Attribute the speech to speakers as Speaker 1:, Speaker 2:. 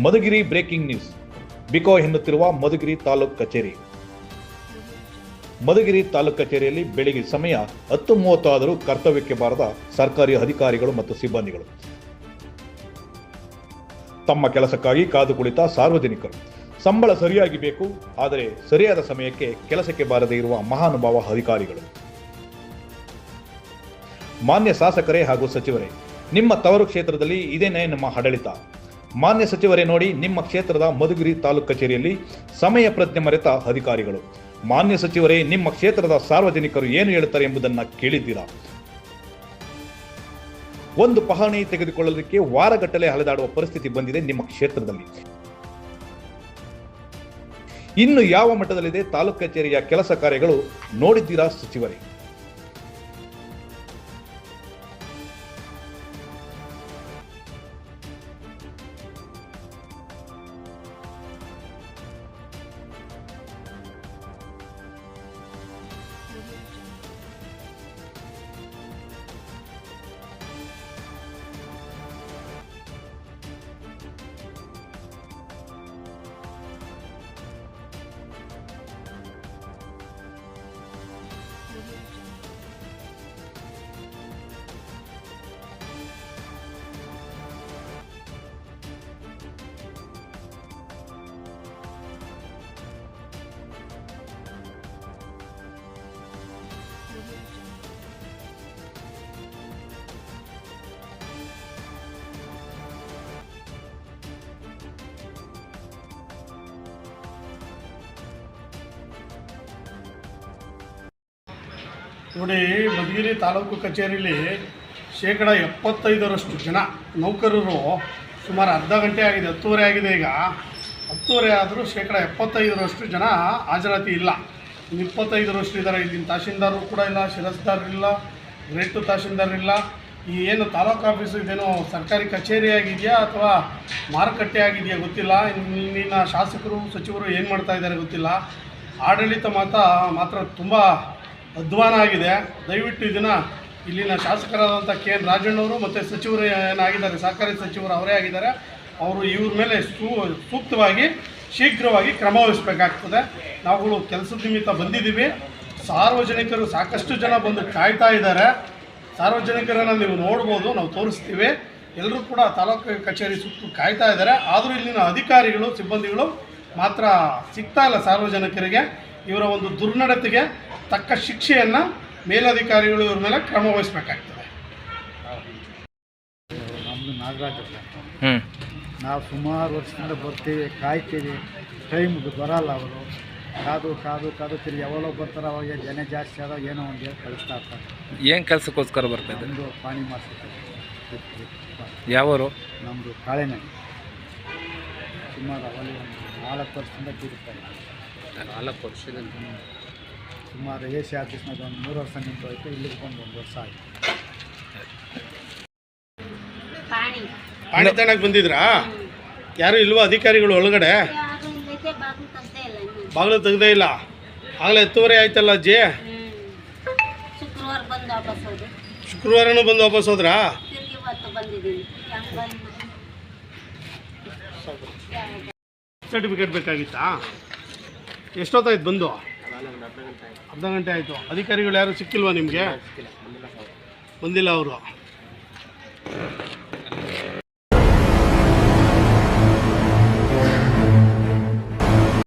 Speaker 1: Madhugiri breaking news. ಬಿಕೋ ಎನ್ನುತ್ತಿರುವ ಮಧುಗಿರಿ ತಾಲೂಕ್ ಕಚೇರಿ. ಮಧುಗಿರಿ ತಾಲೂಕ್ ಕಚೇರಿಯಲ್ಲಿ ಬೆಳಿಗ್ಗೆ ಸಮಯ ಹತ್ತು ಮೂವತ್ತು ಆದರೂ ಕರ್ತವ್ಯಕ್ಕೆ ಬಾರದ ಸರ್ಕಾರಿ ಅಧಿಕಾರಿಗಳು ಮತ್ತು ಸಿಬ್ಬಂದಿಗಳು. ತಮ್ಮ ಕೆಲಸಕ್ಕಾಗಿ ಕಾದು ಕುಳಿತ ಸಾರ್ವಜನಿಕರು. ಸಂಬಳ ಸರಿಯಾಗಿ ಬೇಕು, ಆದರೆ ಸರಿಯಾದ ಸಮಯಕ್ಕೆ ಕೆಲಸಕ್ಕೆ ಬಾರದೇ ಇರುವ ಮಹಾನುಭಾವ ಅಧಿಕಾರಿಗಳು. ಮಾನ್ಯ ಶಾಸಕರೇ ಹಾಗೂ ಸಚಿವರೇ, ನಿಮ್ಮ ತವರು ಕ್ಷೇತ್ರದಲ್ಲಿ ಇದೇನೇ ನಮ್ಮ ಆಡಳಿತ ಮಾನ್ಯ ಸಚಿವರೇ ನೋಡಿ, ನಿಮ್ಮ ಕ್ಷೇತ್ರದ ಮಧುಗಿರಿ ತಾಲೂಕು ಕಚೇರಿಯಲ್ಲಿ ಸಮಯ ಪ್ರಜ್ಞೆ ಮರೆತ ಅಧಿಕಾರಿಗಳು. ಮಾನ್ಯ ಸಚಿವರೇ, ನಿಮ್ಮ ಕ್ಷೇತ್ರದ ಸಾರ್ವಜನಿಕರು ಏನು ಹೇಳುತ್ತಾರೆ ಎಂಬುದನ್ನು ಕೇಳಿದ್ದೀರಾ? ಒಂದು ಪಹಣಿ ತೆಗೆದುಕೊಳ್ಳಲಿಕ್ಕೆ ವಾರಗಟ್ಟಲೆ ಅಲೆದಾಡುವ ಪರಿಸ್ಥಿತಿ ಬಂದಿದೆ ನಿಮ್ಮ ಕ್ಷೇತ್ರದಲ್ಲಿ. ಇನ್ನು ಯಾವ ಮಟ್ಟದಲ್ಲಿದೆ ತಾಲೂಕು ಕಚೇರಿಯ ಕೆಲಸ ಕಾರ್ಯಗಳು ನೋಡಿದ್ದೀರಾ ಸಚಿವರೇ?
Speaker 2: ನೋಡಿ, ಮಧುಗಿರಿ ತಾಲೂಕು ಕಚೇರಿಲಿ ಶೇಕಡ ಎಪ್ಪತ್ತೈದರಷ್ಟು ಜನ ನೌಕರರು ಸುಮಾರು ಅರ್ಧ ಗಂಟೆ ಆಗಿದೆ, ಹತ್ತುವರೆ ಆಗಿದೆ ಈಗ. ಹತ್ತುವರೆ ಆದರೂ ಶೇಕಡ ಎಪ್ಪತ್ತೈದರಷ್ಟು ಜನ ಹಾಜರಾತಿ ಇಲ್ಲ. ಇನ್ನು ಇಪ್ಪತ್ತೈದರಷ್ಟು ಇದ್ದಾರೆ. ಇಲ್ಲಿನ ತಹಶೀಲ್ದಾರರು ಕೂಡ ಇಲ್ಲ ಶಿರಸ್ದಾರರಿಲ್ಲ ಗ್ರೇಟ್ ತಹಶೀಲ್ದಾರ್ ಇಲ್ಲ. ಈ ಏನು ತಾಲೂಕು ಆಫೀಸು ಇದೇನು ಸರ್ಕಾರಿ ಕಚೇರಿ ಆಗಿದೆಯಾ ಅಥವಾ ಮಾರುಕಟ್ಟೆ ಆಗಿದೆಯಾ ಗೊತ್ತಿಲ್ಲ. ಇಲ್ಲಿನ ಶಾಸಕರು, ಸಚಿವರು ಏನು ಮಾಡ್ತಾ ಇದ್ದಾರೆ ಗೊತ್ತಿಲ್ಲ. ಆಡಳಿತ ಮಾತ್ರ ಮಾತ್ರ ತುಂಬ ಅಧ್ವಾನ ಆಗಿದೆ. ದಯವಿಟ್ಟು ಇದನ್ನು ಇಲ್ಲಿನ ಶಾಸಕರಾದಂಥ ಕೆ ಎನ್ ರಾಜಣ್ಣವರು ಮತ್ತು ಸಚಿವರು ಏನಾಗಿದ್ದಾರೆ ಸಹಕಾರಿ ಸಚಿವರು ಅವರೇ ಆಗಿದ್ದಾರೆ. ಅವರು ಇವ್ರ ಮೇಲೆ ಸೂ, ಸೂಕ್ತವಾಗಿ ಶೀಘ್ರವಾಗಿ ಕ್ರಮ ವಹಿಸಬೇಕಾಗ್ತದೆ. ನಾವುಗಳು ಕೆಲಸದ ನಿಮಿತ್ತ ಬಂದಿದ್ದೀವಿ. ಸಾರ್ವಜನಿಕರು ಸಾಕಷ್ಟು ಜನ ಬಂದು ಕಾಯ್ತಾ ಇದ್ದಾರೆ. ಸಾರ್ವಜನಿಕರನ್ನು ನೀವು ನೋಡ್ಬೋದು, ನಾವು ತೋರಿಸ್ತೀವಿ. ಎಲ್ಲರೂ ಕೂಡ ತಾಲೂಕು ಕಚೇರಿ ಸುತ್ತು ಕಾಯ್ತಾ ಇದ್ದಾರೆ. ಆದರೂ ಇಲ್ಲಿನ ಅಧಿಕಾರಿಗಳು, ಸಿಬ್ಬಂದಿಗಳು ಮಾತ್ರ ಸಿಗ್ತಾ ಇಲ್ಲ ಸಾರ್ವಜನಿಕರಿಗೆ. ಇವರ ಒಂದು ದುರ್ನಡತೆಗೆ ತಕ್ಕ ಶಿಕ್ಷೆಯನ್ನು ಮೇಲಧಿಕಾರಿಗಳು ಇವ್ರ ಮೇಲೆ ಕ್ರಮ ವಹಿಸಬೇಕಾಗ್ತದೆ.
Speaker 3: ನಮ್ಮದು ನಾಗರಾಜ್ ನಾವು ಸುಮಾರು ವರ್ಷದಿಂದ ಬರ್ತೀವಿ ಕಾಯ್ತೀವಿ. ಟೈಮ್ಗೆ ಬರಲ್ಲ ಅವರು. ಕಾದು ಕಾದು ಕಾದು ತಿರು ಯಾವಾಗ ಬರ್ತಾರೆ ಅವಾಗ ಜನ ಜಾಸ್ತಿ ಆದಾಗ ಏನೋ ಒಂದು ಹೇಳಿ ಕಳಿಸ್ತಾ ಇರ್ತಾರೆ.
Speaker 4: ಏನು ಕೆಲಸಕ್ಕೋಸ್ಕರ ಬರ್ತಾ ಇದ್ದಾರೆ?
Speaker 3: ನಮ್ಮದು ಪಾಣಿ ಮಾಡಿಸ್ತಾರೆ
Speaker 4: ಯಾವರು?
Speaker 3: ನಮ್ಮದು ಕಾಳೆನೆ ಸುಮಾರು ಅವಳಿ ಒಂದು ನಾಲ್ಕು ವರ್ಷದಿಂದ ತೀರಿಸ್ತಾರೆ
Speaker 4: ನಾಲ್ಕು ವರ್ಷದಿಂದ?
Speaker 3: ಸುಮಾರು ಎ ಸಿ ಆಫೀಸ್ನಾಗ ಒಂದು ಮೂರು ವರ್ಷ ನಿಂತು ಹೋಯ್ತು ಇಲ್ಲಿಗೆ ಬಂದು ಒಂದು ವರ್ಷ ಆಯಿತು.
Speaker 5: ಪಾಣಿ.
Speaker 2: ಪಾಣಿ ತಣ್ಣಗೆ ಬಂದಿದ್ರಾ? ಯಾರು ಇಲ್ವಾ ಅಧಿಕಾರಿಗಳು ಒಳಗಡೆ?
Speaker 5: ಬಾಗಿಲು ತೆಗ್ದೇ ಇಲ್ಲ
Speaker 2: ಆಗಲೇ ಹತ್ತುವರೆ ಆಯ್ತಲ್ಲ ಅಜ್ಜಿ? ಶುಕ್ರವಾರನೂ ಬಂದು ವಾಪಸ್ ಹೋದ್ರಾ
Speaker 5: ತಿರುಗಿ ಇವತ್ತು ಬಂದಿದ್ದೀನಿ ಹೆಂಗ್ ಬಂದ್
Speaker 2: ಸರ್ಟಿಫಿಕೇಟ್ ಬೇಕಾಗಿತ್ತಾ? ಎಷ್ಟೊತ್ತಾಯ್ತು ಬಂದು? ಅರ್ಧ ಗಂಟೆ ಆಯಿತು. ಅಧಿಕಾರಿಗಳು ಯಾರು ಸಿಕ್ಕಿಲ್ವಾ ನಿಮಗೆ? ಬಂದಿಲ್ಲ ಅವರು.